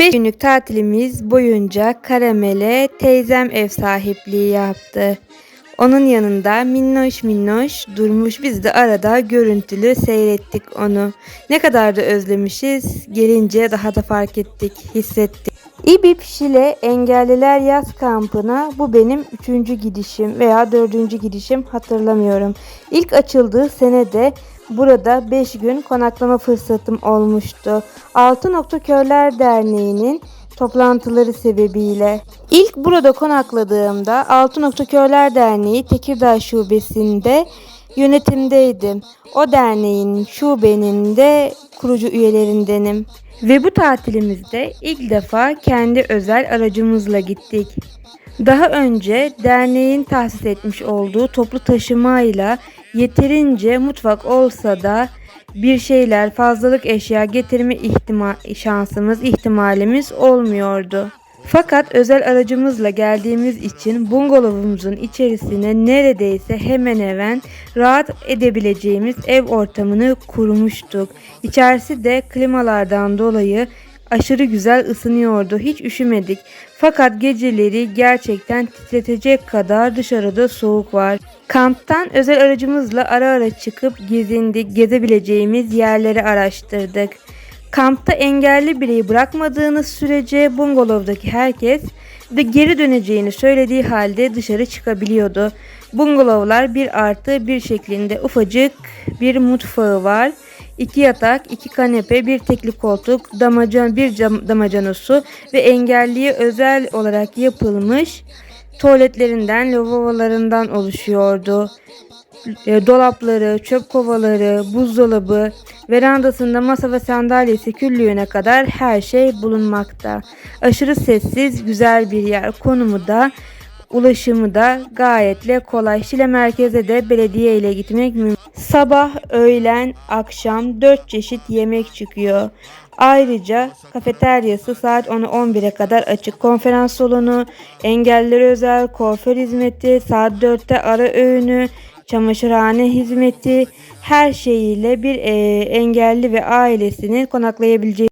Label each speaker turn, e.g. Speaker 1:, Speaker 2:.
Speaker 1: 5 günlük tatilimiz boyunca Karamel'e teyzem ev sahipliği yaptı. Onun yanında minnoş minnoş durmuş biz de arada görüntülü seyrettik onu. Ne kadar da özlemişiz gelince daha da fark ettik hissettik. İBİP Şile Engelliler Yaz Kampı'na bu benim üçüncü gidişim veya dördüncü gidişim hatırlamıyorum. İlk açıldığı senede burada 5 gün konaklama fırsatım olmuştu. Altı Nokta Körler Derneği'nin toplantıları sebebiyle. İlk burada konakladığımda Altı Nokta Körler Derneği Tekirdağ Şubesi'nde yönetimdeydim. O derneğin şubenin de kurucu üyelerindenim. Ve bu tatilimizde ilk defa kendi özel aracımızla gittik. Daha önce derneğin tahsis etmiş olduğu toplu taşımayla yeterince mutfak olsa da bir şeyler fazlalık eşya getirme ihtima şansımız, ihtimalimiz olmuyordu. Fakat özel aracımızla geldiğimiz için bungalovumuzun içerisine neredeyse hemen hemen rahat edebileceğimiz ev ortamını kurmuştuk. İçerisi de klimalardan dolayı aşırı güzel ısınıyordu. Hiç üşümedik. Fakat geceleri gerçekten titretecek kadar dışarıda soğuk var. Kamptan özel aracımızla ara ara çıkıp gezindik, gezebileceğimiz yerleri araştırdık. Kampta engelli bireyi bırakmadığınız sürece bungalovdaki herkes de geri döneceğini söylediği halde dışarı çıkabiliyordu. Bungalovlar bir artı bir şeklinde ufacık bir mutfağı var. İki yatak, iki kanepe, bir tekli koltuk, damacan, bir cam, damacana su ve engelliye özel olarak yapılmış tuvaletlerinden, lavabolarından oluşuyordu. E, dolapları, çöp kovaları, buzdolabı, verandasında masa ve sandalyesi küllüğüne kadar her şey bulunmakta. Aşırı sessiz, güzel bir yer. Konumu da ulaşımı da gayetle kolay. Şile merkeze de belediye ile gitmek mümkün. Sabah, öğlen, akşam 4 çeşit yemek çıkıyor. Ayrıca kafeteryası saat 10'u 11'e kadar açık. Konferans salonu, engellilere özel kuaför hizmeti, saat 4'te ara öğünü, çamaşırhane hizmeti her şeyiyle bir e, engelli ve ailesinin konaklayabileceği